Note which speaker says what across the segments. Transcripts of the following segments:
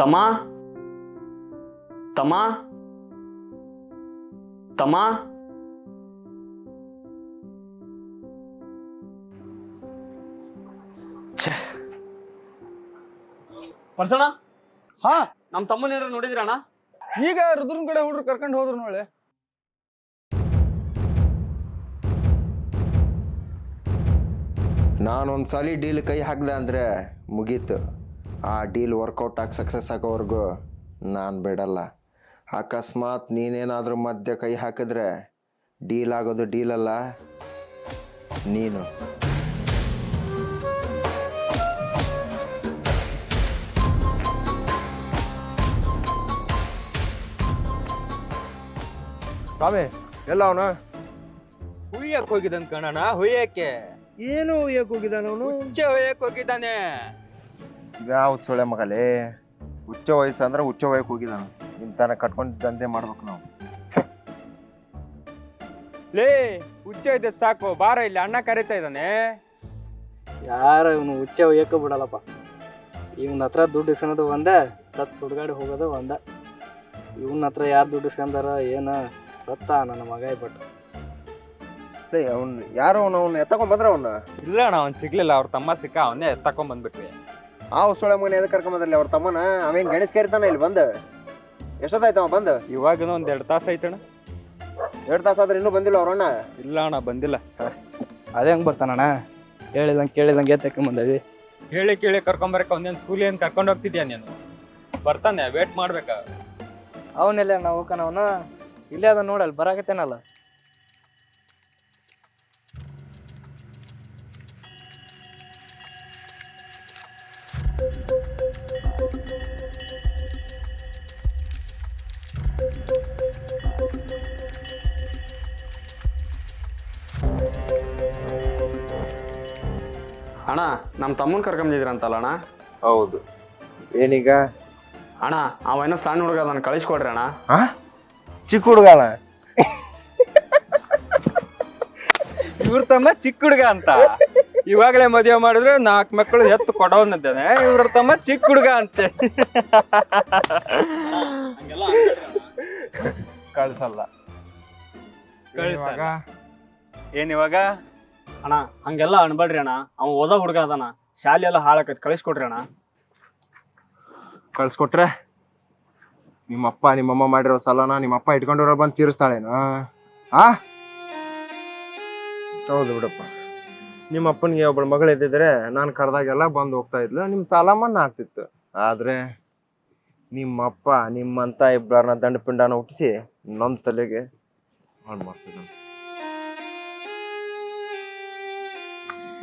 Speaker 1: ತಮ್ಮ ತಮ್ಮ ತಮ್ಮ ಪರ್ಸಣ
Speaker 2: ಹಾ.
Speaker 1: ನಮ್ಮ ತಮ್ಮನ ಏನಾರ ನೋಡಿದ್ರಣ್ಣ
Speaker 2: ಈಗ ರುದ್ರನ್ ಕಡೆ ಹುಡ್ರು ಕರ್ಕೊಂಡು ಹೋದ್ರು ನೋಡಿ
Speaker 3: ನಾನೊಂದು ಸಲ ಡೀಲ್ ಕೈ ಹಾಕ್ದೆ ಅಂದರೆ ಮುಗೀತು. ಆ ಡೀಲ್ ವರ್ಕೌಟ್ ಆಗಿ ಸಕ್ಸಸ್ ಆಗೋವರೆಗೂ ನಾನು ಬಿಡಲ್ಲ. ಅಕಸ್ಮಾತ್ ನೀನೇನಾದರೂ ಮಧ್ಯೆ ಕೈ ಹಾಕಿದ್ರೆ ಡೀಲ್ ಆಗೋದು ಡೀಲ್ ಅಲ್ಲ ನೀನು. ಸ್ವಾಮಿ ಎಲ್ಲ ಅವನು?
Speaker 4: ಹುಯ್ಯಕ್ ಹೋಗಿದ್ದಾನ ಕಣಣ್ಣ ಹುಯ್ಯಕ್ಕೆ.
Speaker 3: ಏನು ಹುಯ್ಯಕ್ಕೆ ಹೋಗಿದ್ದಾನ ಅವನು?
Speaker 4: ಹುಚ್ಚೆ ಹುಯ್ಯಕ್ ಹೋಗಿದ್ದಾನೆ.
Speaker 3: ಯಾವ ಸೊಳೆ ಮಗಲೇ? ಹುಚ್ಚ ವಯಸ್ಸು ಅಂದ್ರೆ ಹುಚ್ಚ ವಯಕ್ಕೆ ಹೋಗಿದ್ದಾನ. ನಿಮ್ಮ ತನ ಕಟ್ಕೊಂಡು ದಂಧೆ ಮಾಡ್ಬೇಕು ನಾವು.
Speaker 4: ಲೇ ಹುಚ್ಚ ಇದೆ ಸಾಕು ಬಾರ ಇಲ್ಲಿ ಅಣ್ಣ ಕರೀತಾ ಇದ್ದಾನೆ.
Speaker 5: ಯಾರ ಇವನು ಹುಚ್ಚ ಒಯ್ಯಕ್ಕೆ ಬಿಡಲ್ಲಪ್ಪ. ಇವನ ಹತ್ರ ದುಡ್ಡು ಇಸ್ಕೊಳೋದು ಒಂದೇ ಸತ್ ಸುಡ್ಗಾಡಿ ಹೋಗೋದು ಒಂದ. ಇವನ ಹತ್ರ ಯಾರು ದುಡ್ಡು ಇಸ್ಕೊಂಡಾರ ಏನ? ಸತ್ತ ನನ್ನ ಮಗ ಬಟ್
Speaker 3: ಅವ್ನು ಯಾರೋ ಅವ್ನು ಅವ್ನು ಎತ್ತಕೊಂಡ್ ಬಂದ್ರ ಅವನ್ನ
Speaker 4: ಇಲ್ಲ ಅಣ್ಣ ಅವ್ನು ಸಿಗ್ಲಿಲ್ಲ. ಅವ್ರ ತಮ್ಮ ಸಿಕ್ಕ ಅವನ್ನೇ ತಕೊಂಡ್ ಬಂದ್ಬಿಟ್ವಿ.
Speaker 3: ಆ ಸೊಳೆ ಮಗನ ಎದಕ್ಕೆ ಕರ್ಕೊಂಬಂದ್ರಲ್ಲಿ ಅವ್ರ ತಮ್ಮನ? ಅವೇನ್ ಗಣಿಸ್ ಕೇರ್ತಾನ ಇಲ್ಲಿ ಬಂದು? ಎಷ್ಟೊತ್ತಾಯ್ತು ಅವ ಬಂದು?
Speaker 4: ಇವಾಗ ಒಂದು ಎರಡು ತಾಸು ಆಯ್ತಣ್ಣ.
Speaker 3: ಎರಡು ತಾಸು ಆದ್ರೆ ಇನ್ನೂ ಬಂದಿಲ್ಲ ಅವ್ರಣ್ಣ
Speaker 4: ಇಲ್ಲ ಅಣ್ಣ ಬಂದಿಲ್ಲ.
Speaker 5: ಅದೇ ಹೆಂಗ್ ಬರ್ತಾನಣ್ಣ ಹೇಳಿದಂಗೆ ಕೇಳಿದಂಗೆ ತಕೊಂಬಂದವಿ
Speaker 4: ಹೇಳಿ ಕೇಳಿ ಕರ್ಕೊಂಬರಕ ಒಂದೇನು ಸ್ಕೂಲ್ ಏನು ಕರ್ಕೊಂಡು ಹೋಗ್ತಿದ್ಯಾ ನೀನು? ಬರ್ತಾನೆ ವೇಟ್ ಮಾಡ್ಬೇಕ?
Speaker 5: ಅವನೆಲ್ಲ ನಾವು ಹೋಗ್ಕನವನು ಇಲ್ಲೇ ಅದ ನೋಡಲ್ಲಿ ಬರಾಕತ್ತೇನಲ್ಲ.
Speaker 1: ಅಣ್ಣ ನಮ್ಮ ತಮ್ಮನ ಕರ್ಕೊಂಬಂದಿದ್ರಂತಲ್ಲ ಅಣ್ಣ?
Speaker 3: ಹೌದು. ಏನೀಗ?
Speaker 1: ಅಣ್ಣ ಅವೇನೋ ಸಣ್ಣ ಹುಡುಗ ಅದನ್ನು ಕಳಿಸ್ಕೊಡ್ರಿ ಅಣ್ಣ.
Speaker 3: ಚಿಕ್ಕ ಹುಡುಗನ
Speaker 4: ಇವ್ರ ತಮ್ಮ ಚಿಕ್ಕ ಹುಡುಗ ಅಂತ. ಇವಾಗಲೇ ಮದುವೆ ಮಾಡಿದ್ರೆ ನಾಲ್ಕು ಮಕ್ಕಳು ಎತ್ತು ಕೊಡೋನಿದ್ದಾನೆ ಇವ್ರ ತಮ್ಮ ಚಿಕ್ಕ ಹುಡುಗ ಅಂತೆ.
Speaker 3: ಕಳ್ಸಲ್ಲ.
Speaker 4: ಕಳ್ಸಲ್ಲ. ಏನ್ ಇವಾಗ?
Speaker 1: ಅಣ್ಣ ಹಂಗೆಲ್ಲ ಅನ್ಬೇಡ್ರಿ ಅಣ್ಣ. ಅವ ಓದೋ ಹುಡುಗ ಅದಾನ. ಶಾಲೆ ಎಲ್ಲ ಹಾಳಾಕೈತಿ. ಕಳಿಸ್ಕೊಡ್ರಿ ಅಣ್ಣ.
Speaker 3: ಕಳ್ಸ್ಕೊಟ್ರೆ? ನಿಮ್ಮಪ್ಪ, ನಿಮ್ಮಮ್ಮ ಮಾಡಿರೋ ಸಾಲನ ನಿಮ್ಮಪ್ಪ ಇಟ್ಕೊಂಡಿರೋ ಬಂದು ತೀರಿಸ್ತಾಳೇನು? ಆ? ಹೌದು ಬಿಡಪ್ಪ. ನಿಮ್ಮ ಅಪ್ಪನಿಗೆ ಒಬ್ಬಳು ಮಗಳು ಇದ್ದಿದ್ರೆ ನಾನು ಕರೆದಾಗೆಲ್ಲ ಬಂದು ಹೋಗ್ತಾ ಇದ್ಲು ನಿಮ್ಮ ಸಾಲ ಮನ್ನಾ ಆಗ್ತಿತ್ತು. ಆದರೆ ನಿಮ್ಮಪ್ಪ ನಿಮ್ಮಂತ ಇಬ್ಬರನ್ನ ದಂಡ ಪಿಂಡನ ಹುಟ್ಟಿಸಿ ನನ್ನ ತಲೆಗೆ ಹಾಳು ಮಾಡ್ತಿದ್ದಾನೆ.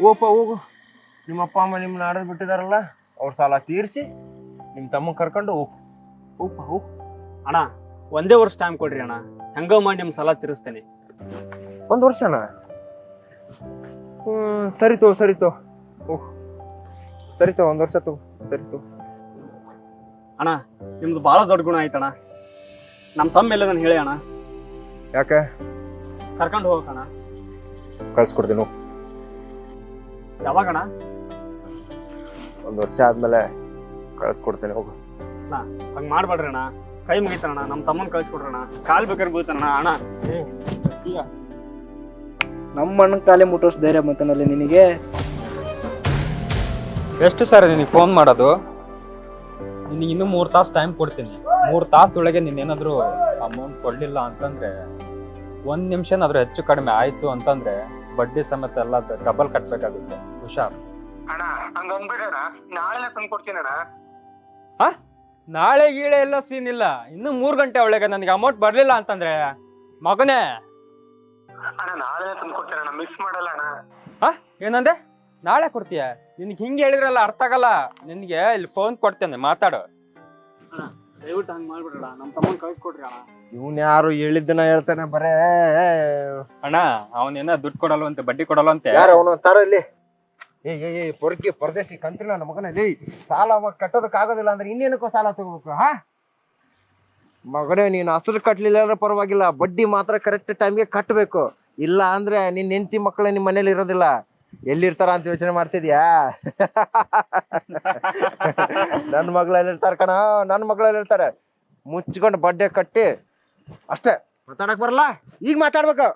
Speaker 3: ಓಪ ಹೋಗು. ನಿಮ್ಮಪ್ಪ, ಅಮ್ಮ ನಿಮ್ಮನ್ನ ಆಡೋದು ಬಿಟ್ಟಿದಾರಲ್ಲ, ಅವ್ರ ಸಾಲ ತೀರಿಸಿ ನಿಮ್ಮ ತಮ್ಮ ಕರ್ಕೊಂಡು ಹೋಗು. ಓಪ್ಪ ಹೋಗು.
Speaker 1: ಅಣ್ಣ ಒಂದೇ ವರ್ಷ ಟೈಮ್ ಕೊಡ್ರಿ ಅಣ್ಣ. ಹೆಂಗೋ ಮಾಡಿ ನಿಮ್ಮ ಸಲ ತೀರಿಸ್ತೇನೆ.
Speaker 3: ಒಂದು ವರ್ಷ ಅಣ್ಣ? ಸರಿ ತೋ ಸರಿ ತೋ ಓಹ್ ಸರಿ ತೋ ಒಂದು ವರ್ಷ ತೋ ಸರಿ ತೋ
Speaker 1: ಅಣ್ಣ ನಿಮ್ದು ಬಹಳ ದೊಡ್ಡ ಗುಣ ಆಯ್ತಣ್ಣ. ನಮ್ಮ ತಮ್ಮ ಎಲ್ಲ ನಾನು ಹೇಳಿ ಅಣ್ಣ
Speaker 3: ಯಾಕೆ?
Speaker 1: ಕರ್ಕೊಂಡು ಹೋಗಕ್ಕಣ್ಣ
Speaker 3: ಕಳ್ಸ್ಕೊಡ್ತೀನಿ ಯಾವಾಗಣ
Speaker 1: ಯಾವಾಗಣ್ಣ
Speaker 3: ಒಂದು ವರ್ಷ ಆದ್ಮೇಲೆ ಕಳ್ಸ್ಕೊಡ್ತೀನಿ ಹೋಗು.
Speaker 1: ಹಂಗೆ ಮಾಡ್ಬೇಡ್ರಿ ಅಣ್ಣ. ಕೈ ಮುಗಿತಾನಣ್ಣ ನಮ್ಮ ತಮ್ಮನ ಕಳಿಸ್ಕೊಡ್ರಣ್ಣ. ಕಾಲ್ ಬೇಕಾದ್ರೆ ಬೀಳ್ತಾನಣ್ಣ ಅಣ್ಣ.
Speaker 5: ನಮ್ಮ ಅಣ್ಣನ ಕಾಲಿ ಮುಟ್ಟೋಸ್ ಧೈರ್ಯ ಬಂತನಲ್ಲಿ ನಿನಗೆ.
Speaker 4: ಎಷ್ಟು ಸರ್ ನಿನಗೆ ಫೋನ್ ಮಾಡೋದು? ನಿನಗೆ ಇನ್ನೂ ಮೂರು ತಾಸು ಟೈಮ್ ಕೊಡ್ತೀನಿ. ಮೂರು ತಾಸು ಒಳಗೆ ನೀನೇನಾದರೂ ಅಮೌಂಟ್ ಕೊಡಲಿಲ್ಲ ಅಂತಂದ್ರೆ ಒಂದು ನಿಮಿಷನಾದರೂ ಹೆಚ್ಚು ಕಡಿಮೆ ಆಯಿತು ಅಂತಂದ್ರೆ ಬಡ್ಡಿ ಸಮೇತ ಎಲ್ಲ ಡಬಲ್ ಕಟ್ಟಬೇಕಾಗುತ್ತೆ ಹುಷಾರ್.
Speaker 1: ಅಣ್ಣ ಹಂಗ ಅಂದ್ಬಿಡಣ ನಾಳೆ ತಂದು ಕೊಡ್ತೀನಿ ಅಣ್ಣ
Speaker 4: ನಾಳೆ ಗೀಳೆ ಎಲ್ಲ ಸೀನ್ ಇಲ್ಲ. ಇನ್ನು ಮೂರು ಗಂಟೆ ಒಳಗೆ ನನಗೆ ಅಮೌಂಟ್ ಬರಲಿಲ್ಲ ಅಂತಂದ್ರೆ ಮಗನೇ.
Speaker 1: ಅಣ್ಣ ನಾಳೆ ತಂದು ಕೊಡ್ತೀನಿ ಅಣ್ಣ? ಮಿಸ್ ಮಾಡಲ್ಲ ಅಣ್ಣ.
Speaker 4: ಏನಂದೆ? ನಾಳೆ ಕೊಡ್ತೀಯ? ನಿನ್ಗೆ ಹಿಂಗೆ ಹೇಳಿದ್ರಲ್ಲ ಅರ್ಥ ಆಗಲ್ಲ. ನಿನಗೆ ಇಲ್ಲಿ ಫೋನ್ ಕೊಡ್ತೇನೆ ಮಾತಾಡು.
Speaker 1: ದಯವಿಟ್ಟು ಹಂಗೆ ನಮ್ಮ ತಮ್ಮನ ಅಣ್ಣ.
Speaker 3: ಇವನ್ ಯಾರು ಹೇಳಿದ್ದನ್ನ ಹೇಳ್ತಾನೆ ಬರೇ.
Speaker 4: ಅಣ್ಣ ಅವನೇನ ದುಡ್ಡು ಕೊಡಲ್ವಂತೆ ಬಡ್ಡಿ ಕೊಡಲ್ವಂತೆ?
Speaker 3: ಯಾರು ಅವನು ತಾರೋ ಇಲ್ಲಿ? ಏ ಏ ಏ, ಪೊರ್ಕಿ ಪರದೇಶಿ ಕಂತಿಲ್ಲ ನಮ್ಮ ಮಗನ. ಲೇ, ಸಾಲ ಕಟ್ಟೋದಕ್ಕೆ ಆಗೋದಿಲ್ಲ ಅಂದ್ರೆ ಇನ್ನೇನಕ್ಕೋ ಸಾಲ ತಗೋಬೇಕು, ಹಾ? ಮಗನೇ, ನೀನು ಹಸಿರು ಕಟ್ಟಲಿಲ್ಲ ಅಂದ್ರೆ ಪರವಾಗಿಲ್ಲ. ಬಡ್ಡಿ ಮಾತ್ರ ಕರೆಕ್ಟ್ ಟೈಮ್ಗೆ ಕಟ್ಟಬೇಕು ಇಲ್ಲ ಅಂದ್ರೆ ನಿನ್ನ ಹೆಂಡತಿ ಮಕ್ಕಳು ನಿಮ್ಮ ಮನೇಲಿ ಇರೋದಿಲ್ಲ. ಎಲ್ಲಿರ್ತಾರ ಅಂತ ಯೋಚನೆ ಮಾಡ್ತಿದ್ಯಾ? ನನ್ನ ಮಗಳಲ್ಲಿ ಇರ್ತಾರ ಕಣ, ನನ್ನ ಮಗಳಲ್ಲಿ ಇರ್ತಾರೆ ಮುಚ್ಕೊಂಡು ಬಡ್ಡೆ ಕಟ್ಟಿ, ಅಷ್ಟೇ. ಮಾತಾಡಕ್ ಬರಲ್ಲ? ಈಗ ಮಾತಾಡ್ಬೇಕು.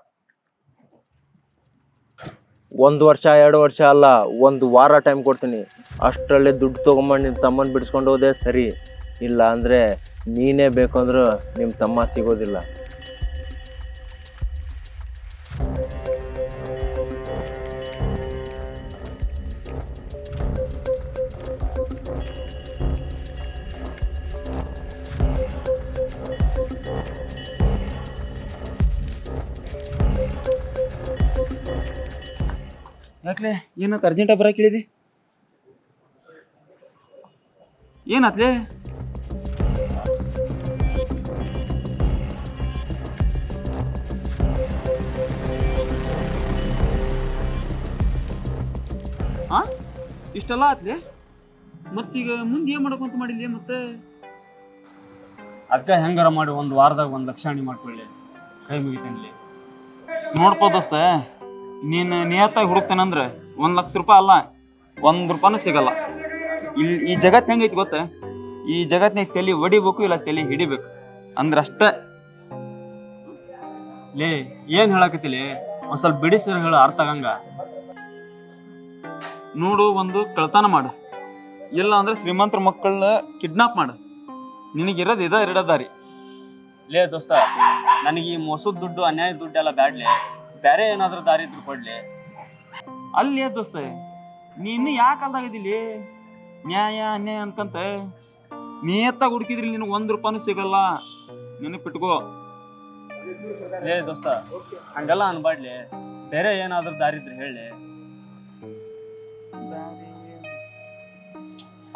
Speaker 3: ಒಂದು ವರ್ಷ, ಎರಡು ವರ್ಷ ಅಲ್ಲ, ಒಂದು ವಾರ ಟೈಮ್ ಕೊಡ್ತೀನಿ. ಅಷ್ಟರಲ್ಲೇ ದುಡ್ಡು ತೊಗೊಂಬಂದು ನಿಮ್ಮ ತಮ್ಮನ ಬಿಡಿಸ್ಕೊಂಡು ಹೋದೆ ಸರಿ. ಇಲ್ಲ ಅಂದರೆ ನೀನೇ ಬೇಕು ನಿಮ್ಮ ತಮ್ಮ ಸಿಗೋದಿಲ್ಲ.
Speaker 6: ಯಾಕ್ಲೆ? ಏನತ್ ಅರ್ಜೆಂಟ ಬರಕ್ಕೆ ಹೇಳಿದಿ? ಏನಾತ್ಲೆ? ಆ? ಇಷ್ಟೆಲ್ಲ ಆತ್ಲೆ? ಮತ್ತೀಗ ಮುಂದೆ ಏನು ಮಾಡ್ಕೊಂತ ಮಾಡಿಲ್ಲ ಮತ್ತೆ?
Speaker 1: ಅದಕ್ಕೆ ಹೆಂಗಾರ ಮಾಡಿ ಒಂದು ವಾರದಾಗ ಒಂದು ಲಕ್ಷಾಣಿ ಮಾಡ್ಕೊಳ್ಳಿ. ಕೈ ಮುಗಿತೀನಿ
Speaker 6: ನೋಡ್ಕೋ ದೋಸ್ತ. ನೀನು ನಿಯತ್ತಾಗಿ ಹುಡುಕ್ತೇನಂದ್ರೆ ಒಂದು ಲಕ್ಷ ರೂಪಾಯಿ ಅಲ್ಲ, ಒಂದು ರೂಪಾಯಿನೂ ಸಿಗಲ್ಲ. ಇಲ್ಲಿ ಈ ಜಗತ್ತು ಹೆಂಗೈತಿ ಗೊತ್ತ? ಈ ಜಗತ್ತಿನ ತಲೆ ಹೊಡಿಬೇಕು ಇಲ್ಲ ತಲೆ ಹಿಡಿಬೇಕು? ಅಂದ್ರೆ ಅಷ್ಟೇ.
Speaker 1: ಲೇ, ಏನು ಹೇಳಕತ್ತಿಲಿ? ಒಂದು ಸ್ವಲ್ಪ ಬಿಡಿಸಿರ ಹೇಳ ಅರ್ಥ ಆಗಂಗ.
Speaker 6: ನೋಡು, ಒಂದು ಕಳ್ತನ ಮಾಡು. ಇಲ್ಲ ಅಂದ್ರೆ ಶ್ರೀಮಂತರ ಮಕ್ಕಳನ್ನ ಕಿಡ್ನಾಪ್ ಮಾಡು. ನಿನಗಿರೋದು ಇದ, ಎರಡ ದಾರಿ.
Speaker 1: ಲೇ ದೋಸ್ತ, ನನಗೆ ಈ ಮೋಸದ ದುಡ್ಡು ಅನ್ಯಾಯ ದುಡ್ಡು ಎಲ್ಲ ಬ್ಯಾಡ್ಲಿ. ಬೇರೆ ಏನಾದ್ರೂ ದಾರಿ ಇದ್ರು ಕೊಡ್ಲಿ.
Speaker 6: ಅಲ್ಲಿ ದೋಸ್ತ ನೀನು ಯಾಕೆ ಅಲ್ದಾಗಿದ್ದಿಲ್ಲಿ ನ್ಯಾಯ, ಅನ್ಯಾಯ ಅನ್ಕಂತ? ಎತ್ತ ಹುಡುಕಿದ್ರಿ ನಿನಗೆ ಒಂದು ರೂಪಾಯಿನೂ ಸಿಗಲ್ಲ. ನೆನಪಿಟ್ಕೋ
Speaker 1: ಲೇ ದೋಸ್ತ, ಹಂಗೆಲ್ಲ ಅನ್ಬಾಡ್ಲಿ. ಬೇರೆ ಏನಾದ್ರೂ ದಾರಿ ಇದ್ರೆ ಹೇಳಿ.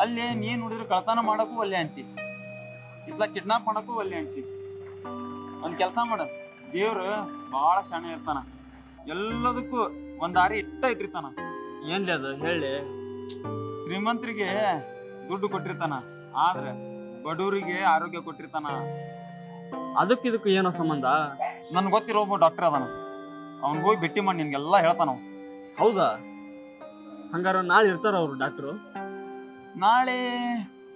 Speaker 6: ಅಲ್ಲಿ ನೀನ್ ನೋಡಿದ್ರೆ ಕಳ್ತನ ಮಾಡಕ್ಕೂ ಒಲ್ಲೆ ಅಂತಿ. ಇತ್ಲ ಕಿಡ್ನಾಪ್ ಮಾಡಕ್ಕೂ ಒಲ್ಲೆ ಅಂತಿ. ಒಂದ್ ಕೆಲಸ ಮಾಡ. ದೇವ್ರು ಬಹಳ ಶಾಣೆ ಇರ್ತಾನ. ಎಲ್ಲದಕ್ಕೂ ಒಂದ್ ದಾರಿ ಇಟ್ಟ ಇಟ್ಟಿರ್ತಾನ.
Speaker 1: ಏನ್ಲಿ ಅದು? ಹೇಳಿ.
Speaker 6: ಶ್ರೀಮಂತರಿಗೆ ದುಡ್ಡು ಕೊಟ್ಟಿರ್ತಾನ ಆದ್ರೆ ಬಡವರಿಗೆ ಆರೋಗ್ಯ ಕೊಟ್ಟಿರ್ತಾನ.
Speaker 1: ಅದಕ್ಕೆ ಇದಕ್ಕೆ ಏನೋ ಸಂಬಂಧ?
Speaker 6: ನನ್ಗೆ ಗೊತ್ತಿರೋ ಒಬ್ಬ ಡಾಕ್ಟರ್ ಅದಾನ. ಅವ್ನ್ ಹೋಗಿ ಭೇಟಿ ಮಾಡಿ ನಿನ್ಗೆಲ್ಲ ಹೇಳ್ತಾನ ಅವ.
Speaker 1: ಹೌದಾ? ಹಂಗಾರ ನಾಳೆ ಇರ್ತಾರ ಅವರು ಡಾಕ್ಟ್ರು
Speaker 6: ನಾಳೆ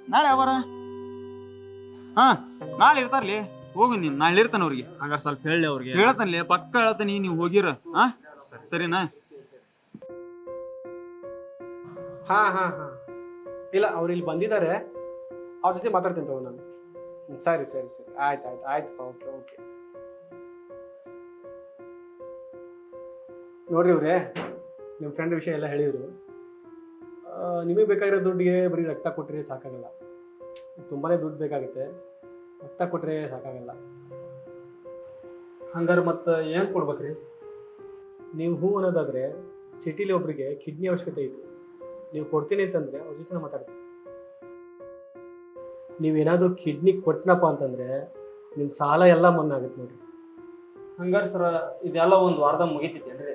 Speaker 6: ನಾಳೆ ಅವರ? ಹಾ ನಾಳೆ ಇರ್ತಾರ್ಲಿ. ಹೋಗು ನೀನ್ ನಾಳೆ ಹೇಳಿರ್ತಾನೆ ಅವ್ರಿಗೆ.
Speaker 1: ಹಂಗಾರೆ ಸ್ವಲ್ಪ ಹೇಳಿ ಅವ್ರಿಗೆ.
Speaker 6: ಹೇಳ್ತಾನೆ ಪಕ್ಕ ಹೇಳ್ತಾನೆ ನೀವು ಹೋಗಿರ. ಹಾ ಸರಿನಾ?
Speaker 7: ಹಾ ಹಾ ಹಾ. ಇಲ್ಲ ಅವ್ರು ಇಲ್ಲಿ ಬಂದಿದ್ದಾರೆ ಅವ್ರ ಜೊತೆ ಮಾತಾಡ್ತೀನಿ ತಗೋ ನಾನು. ಹ್ಮ್, ಸರಿ ಸರಿ ಸರಿ. ಆಯ್ತು ಆಯ್ತು ಆಯ್ತು ಓಕೆ ಓಕೆ. ನೋಡ್ರಿ ಇವ್ರೆ ನಿಮ್ಮ ಫ್ರೆಂಡ್ ವಿಷಯ ಎಲ್ಲ ಹೇಳಿದ್ರು. ನಿಮಗೆ ಬೇಕಾಗಿರೋ ದುಡ್ಡಿಗೆ ಬರೀ ರಕ್ತ ಕೊಟ್ಟರೆ ಸಾಕಾಗಲ್ಲ. ತುಂಬಾ ದುಡ್ಡು ಬೇಕಾಗುತ್ತೆ. ರಕ್ತ ಕೊಟ್ರೆ ಸಾಕಾಗಲ್ಲ.
Speaker 1: ಹಂಗಾರ ಮತ್ತೆ ಏನ್ ಕೊಡ್ಬೇಕ್ರಿ?
Speaker 7: ನೀವು ಹೂ ಅನ್ನೋದಾದ್ರೆ ಸಿಟಿಲಿ ಒಬ್ರಿಗೆ ಕಿಡ್ನಿ ಅವಶ್ಯಕತೆ ಐತಿ. ನೀವು ಕೊಡ್ತೀನಿ ಅಂತಂದ್ರೆ ಅವ್ರ ಜೊತೆ ನೀವು ಮಾತಾಡ್ತೀನಿ. ನೀವೇನಾದ್ರೂ ಕಿಡ್ನಿ ಕೊಟ್ಟನಪ್ಪ ಅಂತಂದ್ರೆ ನಿಮ್ಮ ಸಾಲ ಎಲ್ಲ ಮನ್ನ ಆಗುತ್ತೆ ನೋಡ್ರಿ.
Speaker 1: ಹಂಗಾರ ಸರ ಇದೆಲ್ಲ ಒಂದ್ ವಾರದ ಮುಗಿತೈತೇನ್ರಿ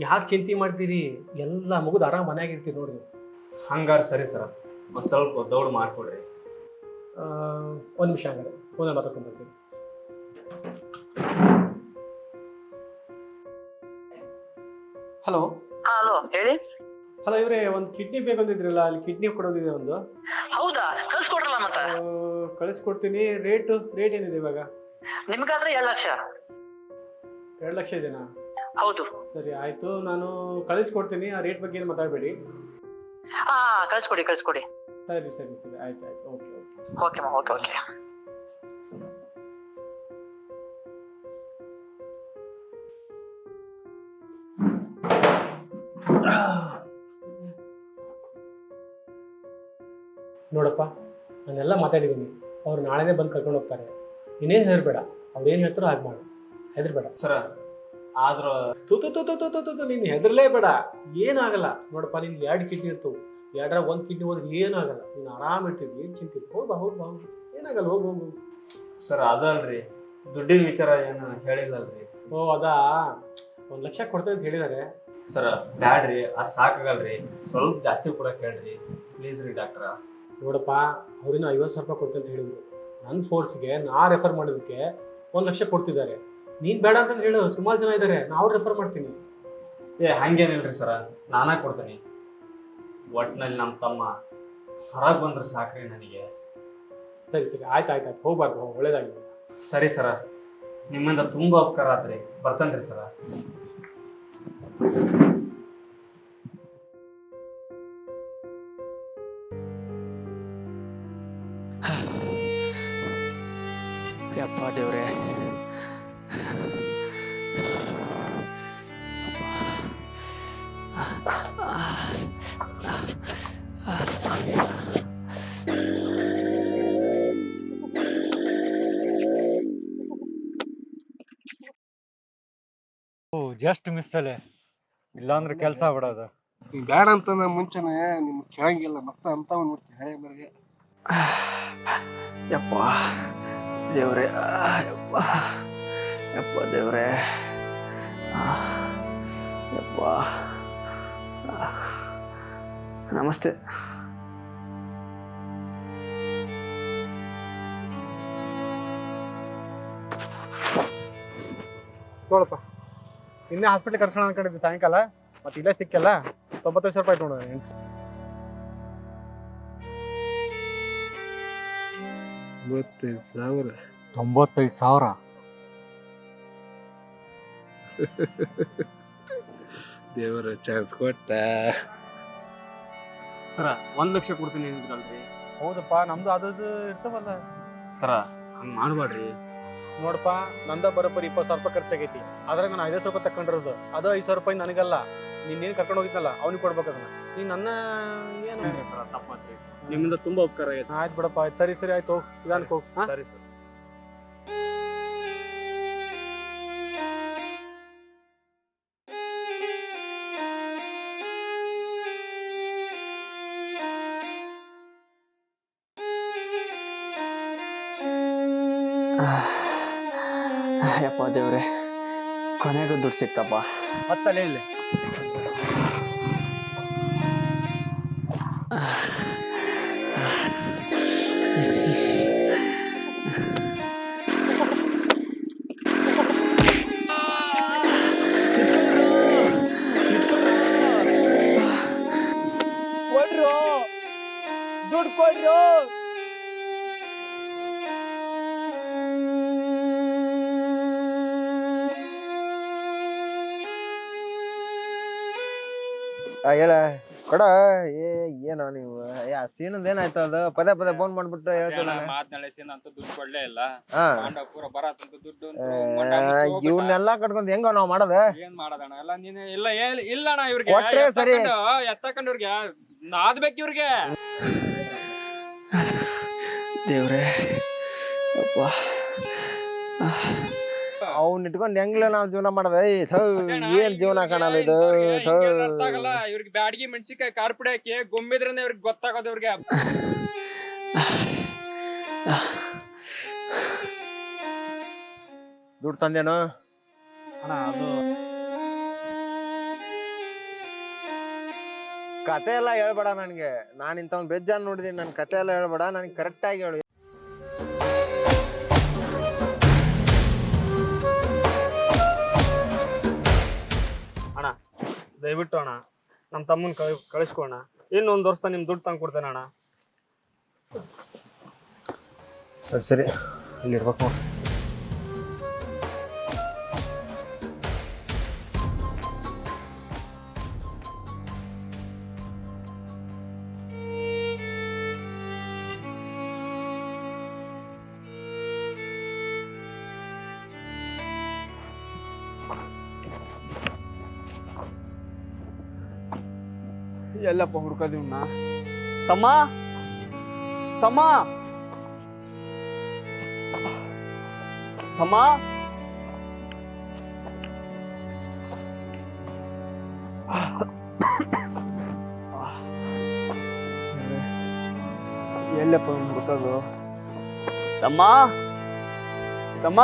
Speaker 7: ಯಾಕೆ ಚಿಂತೆ ಮಾಡ್ತೀರಿ? ಎಲ್ಲ ಮುಗಿದು ಆರಾಮ್ ಮನೆಯಾಗಿರ್ತೀರಿ ನೋಡ್ರಿ.
Speaker 1: ಹಂಗಾರೆ ಸರಿ ಸರ ಒಂದ್ ಸ್ವಲ್ಪ ದೌಡ್ ಮಾಡ್ಕೊಡ್ರಿ.
Speaker 7: ಒಂದ್ ನಿಮಿಷ ಹಂಗಾರೆ ಫೋನಲ್ಲಿ ಮಾತಾಡ್ಕೊಂಡು ಬರ್ತೀನಿ. ಹಲೋ
Speaker 8: ಹಲೋ ಹೇಳಿ.
Speaker 7: ಹಲೋ ಇವ್ರೆ ಒಂದು ಕಿಡ್ನಿ ಬೇಕಂದಿದ್ರಲ್ಲ ಅಲ್ಲಿ ಕಿಡ್ನಿ ಕೊಡೋದಿದೆ ಒಂದು.
Speaker 8: ಹೌದಾ? ಕಳಿಸ್ಕೊಡ್ರಲ್ಲ ಮತ್ತ?
Speaker 7: ಕಳಿಸ್ಕೊಡ್ತೀನಿ. ರೇಟ್ ರೇಟ್ ಏನಿದೆ ಇವಾಗ?
Speaker 8: ನಿಮ್ಗಾದ್ರೆ ಎರಡ್ ಲಕ್ಷ.
Speaker 7: ಎರಡು ಲಕ್ಷ ಇದೆನಾ?
Speaker 8: ಹೌದು.
Speaker 7: ಸರಿ ಆಯ್ತು. ನಾನು ಕಳಿಸ್ಕೊಡ್ತೀನಿ. ಆ ರೇಟ್ ಬಗ್ಗೆ ಏನು ಮಾತಾಡಬೇಡಿ.
Speaker 8: ಹಾ ಕಳ್ಸ್ಕೊಡಿ ಕಳ್ಸ್ಕೊಡಿ.
Speaker 7: ಸರಿ ಸರಿ ಸರಿ. ಆಯ್ತು ಆಯ್ತು. Okay okay
Speaker 8: okay okay okay
Speaker 7: ನೋಡಪ್ಪ ನಾನೆಲ್ಲ ಮಾತಾಡಿದ್ದೀನಿ. ಅವ್ರು ನಾಳೆನೆ ಬಂದು ಕರ್ಕೊಂಡು ಹೋಗ್ತಾರೆ. ನೀನೇ ಹೆದರ್ಬೇಡ ಅವ್ರು ಏನು ಹೇಳ್ತಾರೋ ಹಾಗೆ ಮಾಡು. ಹೆದರ್ಬೇಡ.
Speaker 1: ಸರ ಆದ್ರ
Speaker 7: ತು ತು ತು ತು ತು ತು ನೀನು ಹೆದರ್ಲೇಬೇಡ ಏನಾಗಲ್ಲ ನೋಡಪ್ಪ ನಿನ್ಗೆ ಎರಡು ಕಿಡ್ನಿ ಇರ್ತವು. ಎರಡರ ಒಂದು ಕಿಡ್ನಿ ಹೋದ್ರೆ ಏನಾಗಲ್ಲ. ನೀನು ಆರಾಮ ಇರ್ತಿದ್ವಿ ಏನು ಚಿಂತೆ? ಹೋಗ್ ಬಾ ಹೋಗ್. ಏನಾಗಲ್ಲ ಹೋಗಿ ಹೋಗು
Speaker 1: ಸರ್ ಅದಲ್ರಿ. ದುಡ್ಡಿನ ವಿಚಾರ ಏನು ಹೇಳಿಲ್ಲಲ್ರಿ?
Speaker 7: ಓ ಅದಾ? ಒಂದು ಲಕ್ಷ ಕೊಡ್ತೇನೆ ಅಂತ ಹೇಳಿದಾರೆ.
Speaker 1: ಸರ್ ಬ್ಯಾಡ್ರಿ ಅದು ಸಾಕಾಗಲ್ರಿ. ಸ್ವಲ್ಪ ಜಾಸ್ತಿ ಕೊಡಕ್ಕೆ ಹೇಳ್ರಿ ಪ್ಲೀಸ್ ರೀ ಡಾಕ್ಟ್ರ
Speaker 7: ನೋಡಪ್ಪ ಅವ್ರಿನ ಐವತ್ತು ಸಾವಿರ ರೂಪಾಯಿ ಕೊಡ್ತೇನೆ ಅಂತ ಹೇಳಿದ್ರು. ನನ್ನ ಫೋರ್ಸ್ಗೆ ನಾ ರೆಫರ್ ಮಾಡೋದಕ್ಕೆ ಒಂದು ಲಕ್ಷ ಕೊಡ್ತಿದ್ದಾರೆ. ನೀನು ಬೇಡ ಅಂತಂದು ಹೇಳು ಸುಮಾರು ಜನ ಇದ್ದಾರೆ ನಾವು ರೆಫರ್ ಮಾಡ್ತೀನಿ.
Speaker 1: ಏ ಹಂಗೇನಿಲ್ರಿ ಸರ. ನಾನೇ ಕೊಡ್ತೀನಿ. ಒಟ್ನಲ್ಲಿ ನಮ್ಮ ತಮ್ಮ ಹೊರಗೆ ಬಂದ್ರೆ ಸಾಕ್ರಿ ನನಗೆ.
Speaker 7: ಸರಿ ಸರಿ ಆಯ್ತು ಆಯ್ತು ಆಯ್ತು. ಹೋಗ್ಬಾರ್ದು ಹೋಗಿ ಒಳ್ಳೇದಾಗಿ
Speaker 1: ಸರಿ ಸರ. ನಿಮ್ಮಿಂದ ತುಂಬ ಉಪಕಾರ ಆತ್ರಿ. ರೀ ಸರ.
Speaker 4: ಜಸ್ಟ್ ಮಿಸ್ ಅಲ್ಲೇ. ಇಲ್ಲಾಂದ್ರೆ ಕೆಲಸ ಬಿಡೋದು
Speaker 2: ಬೇಡ ಅಂತ ಮುಂಚೆನೆ ನಿಮ್ಗೆ ಕೇಳಂಗಿಲ್ಲ ಮತ್ತೆ ಅಂತ ನೋಡ್ತೀನಿ ಹಳೆ ಮರಿಗೆ.
Speaker 5: ಯಪ್ಪ ದೇವ್ರೆ ಆ, ಯಪ್ಪ ಯಪ್ಪ ದೇವ್ರೆ ಆ, ಯಪ್ಪ ಆ. ನಮಸ್ತೆ.
Speaker 7: ನೋಡಪ್ಪ ಇನ್ನೇ ಹಾಸ್ಪಿಟ್ಲ್ ಕರ್ಸೋಣ ಅನ್ಕೊಂಡಿದ್ದೆ ಸಾಯಂಕಾಲ. ಮತ್ತೆ ಇಲ್ಲೇ ಸಿಕ್ಕಲ್ಲ ತೊಂಬತ್ತೈದು ಸಾವಿರ ರೂಪಾಯಿ
Speaker 2: ಮೂವತ್ತೈದು ಸಾವಿರ.
Speaker 4: ತೊಂಬತ್ತೈದು ಸಾವಿರ?
Speaker 2: ದೇವರ ಚಾನ್ಸ್ ಕೊಟ್ಟ.
Speaker 1: ಸರ ಒಂದ್ ಲಕ್ಷ ಕೊಡ್ತೀನಿ ಅಂದ್ರಲ್ರಿ
Speaker 7: ಹೌದಪ್ಪ ನಮ್ದು ಅದು ಇರ್ತವಲ್ಲ.
Speaker 1: ಸರ ಹಂಗೆ ಮಾಡಬೇಡ್ರಿ
Speaker 7: ನೋಡಪ್ಪ ನಂದ ಬರೋಬ್ಬರಿ ಇಪ್ಪತ್ತು ಸಾವಿರ ರೂಪಾಯಿ ಖರ್ಚಾಗೈತಿ. ಆದ್ರೆ ನಾನು ಐದು ಸಾವಿರ ರೂಪಾಯಿ ತಕೊಂಡಿರೋದು ಅದು ಐದು ಸಾವಿರ ರೂಪಾಯಿ ನನಗಲ್ಲ. ನೀನೇನು ಕರ್ಕೊಂಡು ಹೋಗಿದ್ನಲ್ಲ ಅವ್ನಿಗೆ ಕೊಡ್ಬೇಕು ಅದನ್ನ. ನೀನು ನನ್ನ ಏನು?
Speaker 1: ಸರ್ ತಪ್ಪಾತ್ರಿ ನಿಮ್ಮಿಂದ ತುಂಬ ಉಪಕಾರ
Speaker 7: ಆಯ್ತು ಬಿಡಪ್ಪ ಆಯ್ತು. ಸರಿ ಸರಿ ಆಯ್ತು ಹೋಗಿ. ನಿಧಾನಕ್ಕೆ ಹೋಗ್
Speaker 1: ಸರಿ ಸರ್.
Speaker 5: ಕೊನೆಗೂ ದುಡ್ಡು ಸಿಕ್ತಪ್ಪ
Speaker 1: ಮತ್ತಲ್ಲೇ ಇಲ್ಲ
Speaker 5: ಕೊಡ್ರು. ದುಡ್ಡು ಕೊಡ್ರು.
Speaker 3: ಹೇಳ. ಕೊಡ. ಏ ಏನೋ ನೀವು. ಸೀನ್ ಆ ಸೀನಂದ ಏನಾಯ್ತು ಅದು? ಪದೇ ಪದೇ ಫೋನ್ ಮಾಡ್ಬಿಟ್ಟು ಹೇಳ್ತೀನಿ
Speaker 4: ಮಾತ್ ಸೀನ್ ಅಂತ ದುಡ್ಡು ಕೊಡ್ಲೇ ಇಲ್ಲ.
Speaker 3: ಹಾ.
Speaker 4: ಪೂರ ಬರತ್ತಂತ ದುಡ್ಡು ಅಂತ ಮೊಂಡ ಮುಚ್ಚಿ ಹೋಗ್ಬಿಟ್ಟ.
Speaker 3: ಕಟ್ಕೊಂಡ್ ಹೆಂಗೋ ನಾವ್ ಮಾಡೋದು?
Speaker 4: ಏನ್ ಮಾಡೋದಣ್ಣ? ಎಲ್ಲ ನೀನು ಇಲ್ಲ ಏ- ಇಲ್ಲಣ್ಣ ಇವ್ರಿಗೆ.
Speaker 3: ಕೊಟ್ರೆ ಸರಿ.
Speaker 4: ಎತ್ತಕೊಂಡು ಇವ್ರಿಗೆ. ನಾದ್ಬೇಕು ಇವ್ರಿಗೆ.
Speaker 5: ದೇವ್ರೆ ಯಪ್ಪ.
Speaker 3: ಅವ್ನ್ ಇಟ್ಕೊಂಡ್ ಹೆಂಗ್ಲ ನಾವ್ ಜೀವನ ಮಾಡೋದು? ಏ ಥೂ ಏನ್ ಜೀವನ ಕಾಣಲ್ಲ ಇದು? ಥೂ.
Speaker 4: ಇವ್ರಿಗೆ ಬ್ಯಾಡಗಿ ಮೆಣಸಿನ್ಕಾಯಿ ಕಾರ್ಪುಡಿ ಪುಡಿ ಹಾಕಿ ಗೊಂಬಿದ್ರೇನೆ ಇವ್ರಿಗೆ ಗೊತ್ತಾಗೋದು ಇವ್ರಿಗೆ.
Speaker 3: ದುಡ್ಡು ತಂದೇನು?
Speaker 7: ಅಣ್ಣ ಅದು
Speaker 3: ಕತೆ ಎಲ್ಲ ಹೇಳ್ಬೇಡ ನನ್ಗೆ. ನಾನು ಇಂಥವ್ನ ಬೆಜ್ಜಾನ್ ನೋಡಿದೀನಿ. ನನ್ನ ಕತೆ ಎಲ್ಲ ಹೇಳ್ಬೇಡ. ನನ್ಗೆ ಕರೆಕ್ಟಾಗಿ ಹೇಳು.
Speaker 1: ದಯವಿಟ್ಟು ಅಣ್ಣ ನಮ್ಮ ತಮ್ಮನ ಕಳಿ ಕಳಿಸ್ಕೊಣ ಒಂದು ವರ್ಷ ನಿಮ್ಮ ದುಡ್ಡು ತಂದು ಕೊಡ್ತೇನೆ ಅಣ್ಣ.
Speaker 3: ಸರಿ ಸರಿ. ಇಲ್ಲಿ ಇರ್ಬೇಕು ಹುಡ್ಕೋದು
Speaker 2: ಎಲ್ಲಪ್ಪ ಹುಡ್ಕೋದಿವ್ನ
Speaker 1: ತಮ್ಮ? ತಮ್ಮ? ತಮ್ಮ?
Speaker 2: ಎಲ್ಲಪ್ಪ ಹುಡ್ಕೋದು?
Speaker 1: ತಮ್ಮ? ತಮ್ಮ?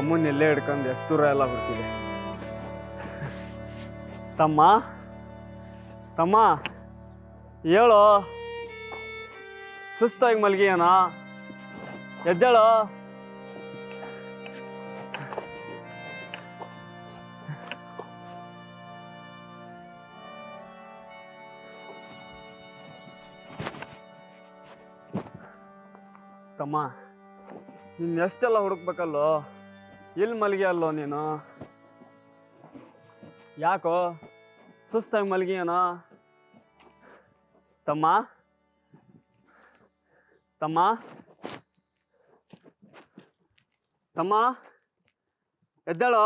Speaker 1: ತಮ್ಮನ ಎಲ್ಲೇ ಹಿಡ್ಕೊಂಡು ದೂರ ಎಲ್ಲ ಹುಡುಕಿದೆ. ತಮ್ಮ ತಮ್ಮ, ಹೇಳು. ಸುಸ್ತಾಗಿ ಮಲ್ಗಿಯನ? ಎದ್ದೇಳು. ತಮ್ಮ ನೀನು ಎಷ್ಟೆಲ್ಲ ಹುಡುಕ್ಬೇಕಲ್ಲೋ? ಎಲ್ಲಿ ಮಲಗಿ ಅಲ್ಲೋ ನೀನು? ಯಾಕೋ? ಸುಸ್ತಾಗಿ ಮಲಗಿಯನ? ತಮ್ಮ? ತಮ್ಮ? ತಮ್ಮ? ಎದ್ದೇಳೋ?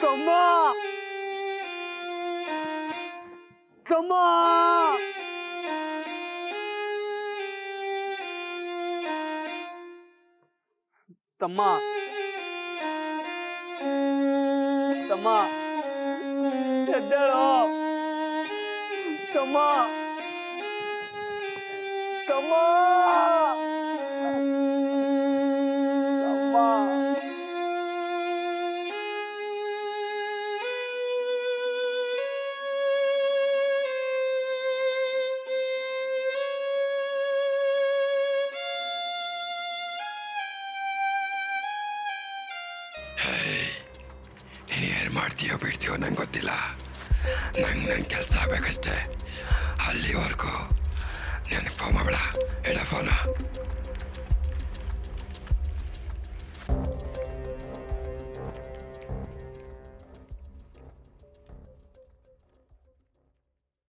Speaker 1: ತಮ್ಮ ತಮ್ಮ ತಮ್ಮ ತಮ್ಮ ಎದ್ದೇಳೋ ತಮ್ಮ ತಮ್ಮ ತಮ್ಮ
Speaker 9: ಮಾಡ್ತೀಯೋ ಬಿಡ್ತೀಯೋ ನಂಗೆ ಗೊತ್ತಿಲ್ಲ. ನಂಗೆ ನನ್ನ ಕೆಲಸ ಆಗಬೇಕಷ್ಟೇ. ಅಲ್ಲಿವರೆಗೂ ಫೋನ್ ಮಾಡಬೇಡ. ಇಡ ಫೋನ.